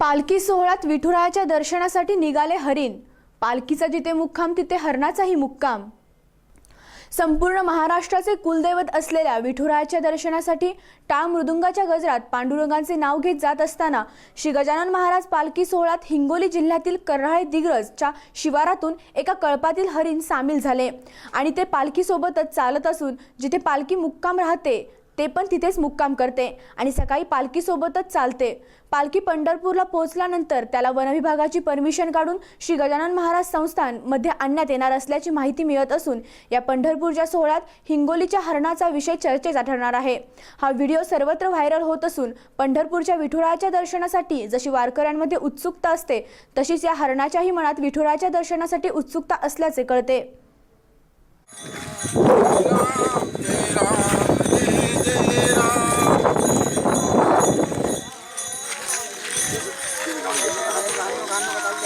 पालखी सोहळ्यात विठुरायाच्या दर्शनासाठी निघाले हरिण. पालखीचा जिथे मुक्काम तिथे हरणाचाही मुक्काम. संपूर्ण महाराष्ट्राचे कुलदैवत असलेल्या विठुरायाच्या दर्शनासाठी टाळ मृदुंगाच्या गजरात पांडुरंगांचे नाव घेत जात असताना श्री गजानन महाराज पालखी सोहळ्यात हिंगोली जिल्ह्यातील कर्हाळे दिग्रजच्या शिवारातून एका कळपातील हरिण सामील झाले आणि ते पालखीसोबतच चालत असून जिथे पालखी मुक्काम राहते ते पण तिथेच मुक्काम करते आणि सकाळी पालखीसोबतच चालते. पालखी पंढरपूरला पोहोचल्यानंतर त्याला वनविभागाची परमिशन काढून श्री गजानन महाराज संस्थानमध्ये आणण्यात येणार असल्याची माहिती मिळत असून या पंढरपूरच्या सोहळ्यात हिंगोलीच्या हरणाचा विषय चर्चेचा ठरणार आहे. हा व्हिडिओ सर्वत्र व्हायरल होत असून पंढरपूरच्या विठुराच्या दर्शनासाठी जशी वारकऱ्यांमध्ये उत्सुकता असते तशीच या हरणाच्याही मनात विठुराच्या दर्शनासाठी उत्सुकता असल्याचे कळते. Ano ba talaga?